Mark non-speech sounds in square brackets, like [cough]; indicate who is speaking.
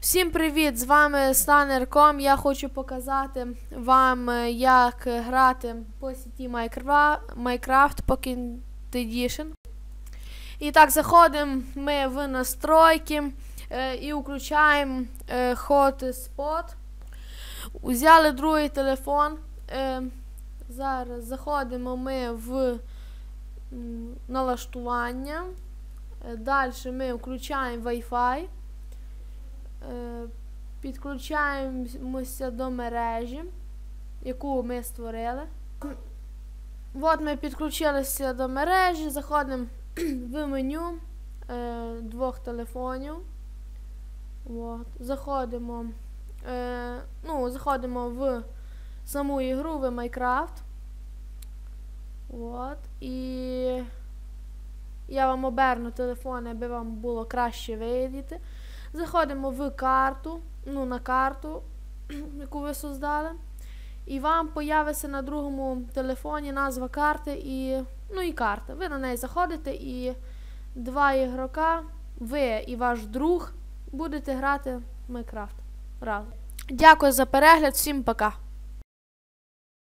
Speaker 1: Всім привіт! З вами Станерком. Я хочу показати вам, е, як грати по сіті Minecraft, Pocket Edition. І так, заходимо ми в настройки е, і включаємо е, Hotspot. Взяли другий телефон. Е, зараз заходимо ми в налаштування. Е, Далі ми включаємо Wi-Fi. Підключаємося до мережі, яку ми створили. От ми підключилися до мережі, заходимо [clears throat] в меню е, двох телефонів. От. Заходимо, е, ну, заходимо в саму ігру в Minecraft. От. І я вам оберну телефон, аби вам було краще видіти. Заходимо в карту, ну, на карту, [clears throat] яку ви создали. І вам появиться на другому телефоні назва карти і, ну, і карта. Ви на неї заходите і два ігрока, ви і ваш друг будете грати в Майнкрафт разом. Дякую за перегляд, всім пока!